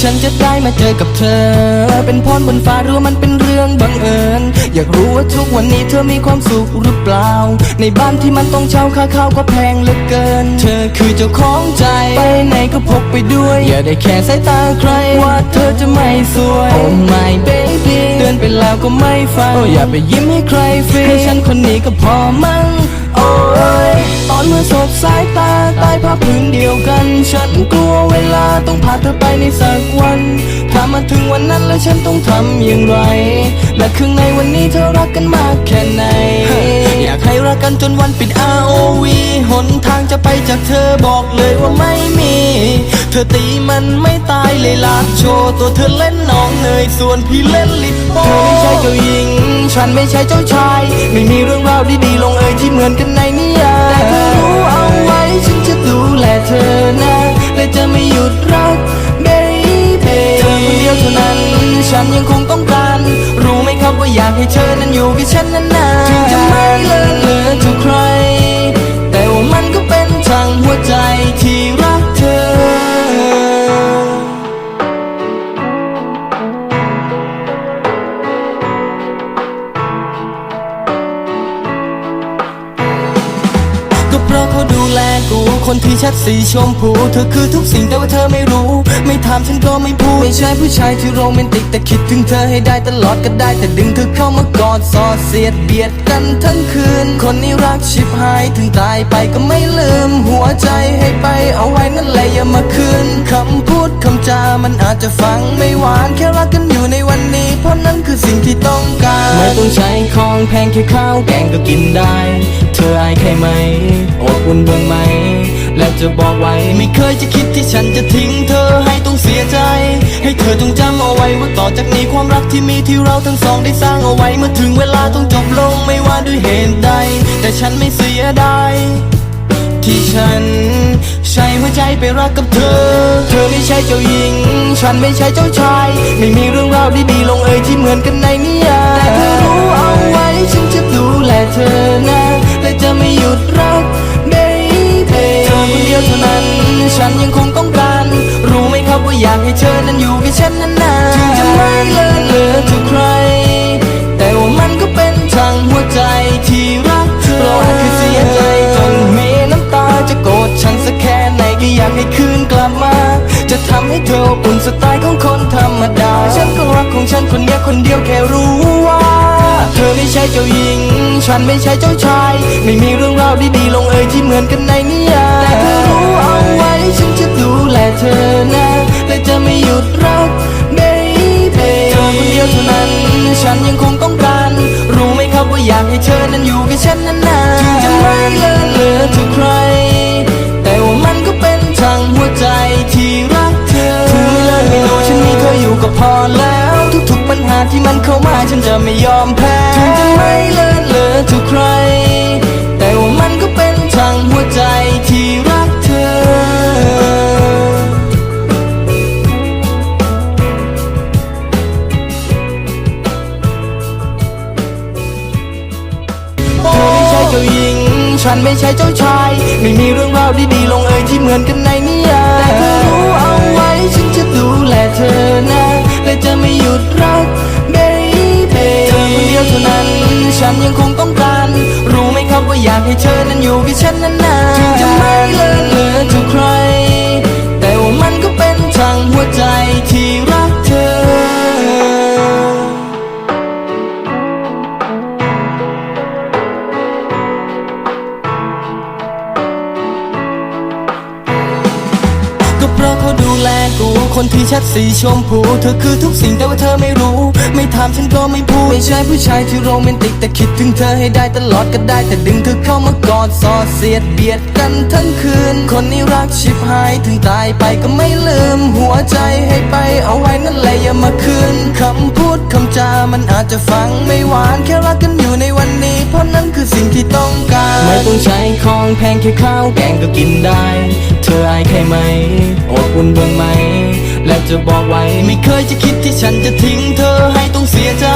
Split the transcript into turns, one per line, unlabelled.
ฉันจะได้มาเจอกับเธอ เป็นพรบนฟ้าหรือมันเป็นเรื่องบังเอิญ อยากรู้ว่าทุกวันนี้เธอมีความสุขหรือเปล่า ในบ้านที่มันต้องเช่าค่าข้าวก็แพงเหลือเกิน เธอคือเจ้าของใจ ไปไหนก็พกไปด้วย อย่าได้แค่สายตาใคร ว่าเธอจะไม่สวย Oh my baby เตือนไปแล้วก็ไม่ฟังอย่าไปยิ้มให้ใครฟรีให้ฉันคนนี้ก็พอมั้งโอ้ยตอนเมื่อสบสายตา ใต้ผ้าผืนเดียวกัน ฉันกลัวเวลาต้องพาเธอไปในสักวันถ้ามาถึงวันนั้นแล้วฉันต้องทำอย่างไร และข้างในวันนี้เธอรักกันมากแค่ไหน อยากให้รักกันจนวันปิด ROV หนทางจะไปจากเธอบอกเลยว่าไม่มี เธอตีมันไม่ตายเลยลาโชว์ตัวเธอเล่นน้องเนยส่วนพี่เล่นลิปโป้เธอไม่ใช่เจ้าหญิง ฉันไม่ใช่เจ้าชาย ไม่มีเรื่องราวดีๆลงเอยที่เหมือนกันในนิ เธอนะและจะไม่หยุดรัก baby เธอคนเดียวเท่านั้น ฉันยังคงต้องการ รู้ไหมครับว่าอยากให้เธอนั้นอยู่กับฉันนานๆถึงจะไม่เลิกเลือทุกใคร แต่ว่ามันก็เป็นทางหัวใจที่ ดูแลกู คนที่ชัดสีชมพู เธอคือทุกสิ่งแต่ว่าเธอไม่รู้ ไม่ถามฉันก็ไม่พูด ไม่ใช่ผู้ชายที่โรแมนติกแต่คิดถึงเธอให้ได้ตลอดก็ได้ แต่ดึงเธอเข้ามากอดสอดเสียดเบียดกันทั้งคืน คนนี้รักชิบหายถึงตายไปก็ไม่ลืม หัวใจให้ไปเอาไว้นั่นแหละอย่ามาคืนคำพูดคำจา มันอาจจะฟังไม่หวานแค่รักกันอยู่ในวันนี้ เพราะนั้นคือสิ่งที่ต้องการ ไม่ต้องใช้ของแพงแค่ข้าวแกงก็กินได้ เธออายใครไหมอบอุ่นเบ้างไหม และจะบอกไว้ไม่เคยจะคิดที่ฉันจะทิ้งเธอให้ต้องเสียใจ ให้เธอจงจำเอาไว้ว่าต่อจากนี้ความรักที่มีที่เราทั้งสองได้สร้างเอาไว้เมื่อถึงเวลาต้องจบลงไม่ว่าด้วยเหตุใด แต่ฉันไม่เสียดายที่ฉัน ใช้หัวใจไปรักกับเธอ เธอไม่ใช่เจ้าหญิง ฉันไม่ใช่เจ้าชาย ไม่มีเรื่องราวดีๆลงเอยที่เหมือนกันในนิ ดรัก baby เธอคนเดียวเท่านั้น ฉันยังคงต้องการ รู้ไหมครับว่าอยากให้เธอนั้นอยู่กับฉันนานๆถึงจะไม่เลินเลือทุกใคร แต่ว่ามันก็เป็นทางหัวใจที่รักเธอเราอาจคือเสียใจจนมีน้ำตาจะโกรธฉันสักแค่ไหนก็อยากให้คืนกลับมา จะทำให้เธออบอุ่นสไตล์ของคนธรรมดา ฉันก็รักของฉันคนเนี้ยคนเดียวแค่รู้ว่า เธอไม่ใช่เจ้าหญิง ฉันไม่ใช่เจ้าชาย ไม่มีเรื่องราวดีๆลงเอยที่เหมือนกันในนิยายแต่เธอรู้เอาไว้ฉันจะดูแลเธอนะและจะไม่หยุดรัก baby เธอคนเดียวเท่านั้น ฉันยังคงต้องการ รู้ไหมครับว่าอยากให้เธอนั้นอยู่กับฉันนานๆถึงจะไม่เลินเลือทุกใคร แต่ว่ามันก็เป็นทางหัวใจที่รักเธอถึงไม่เลิกไม่รู้ฉันมีเธออยู่ก็พอแล้ว ทุกๆปัญหาที่มันเข้ามาฉันจะไม่ยอมแพ้ถึงจะไม่เลินเลอทุกใคร แต่ว่ามันก็เป็นทางหัวใจที่รักเธอ เธอไม่ใช่เจ้าหญิง ฉันไม่ใช่เจ้าชาย ไม่มีเรื่องราวดีๆลงเอยที่เหมือนกันในนิยาย ให้เธอนั้นอยู่กับฉันนานๆถึงจะไม่เลิกเลือทุกคร เพราะเขาดูแลกู คนที่ชัดสีชมพู เธอคือทุกสิ่งแต่ว่าเธอไม่รู้ ไม่ถามฉันก็ไม่พูด ไม่ใช่ผู้ชายที่โรแมนติกแต่คิดถึงเธอให้ได้ตลอดก็ได้ แต่ดึงเธอเข้ามากอดสอดเสียดเบียดกันทั้งคืน คนนี้รักชิบหายถึงตายไปก็ไม่ลืม หัวใจให้ไปเอาไว้นั่นแหละอย่ามาคืนคำพูดคำจา มันอาจจะฟังไม่หวานแค่รักกันอยู่ในวันนี้ เพราะนั้นคือสิ่งที่ต้องการ ไม่ต้องใช้ของแพงแค่ข้าวแกงก็กินได้ เธออายแค่ไหมอดอุ่นบ้างไหม และจะบอกไว้ไม่เคยจะคิดที่ฉันจะทิ้งเธอให้ต้องเสียใจ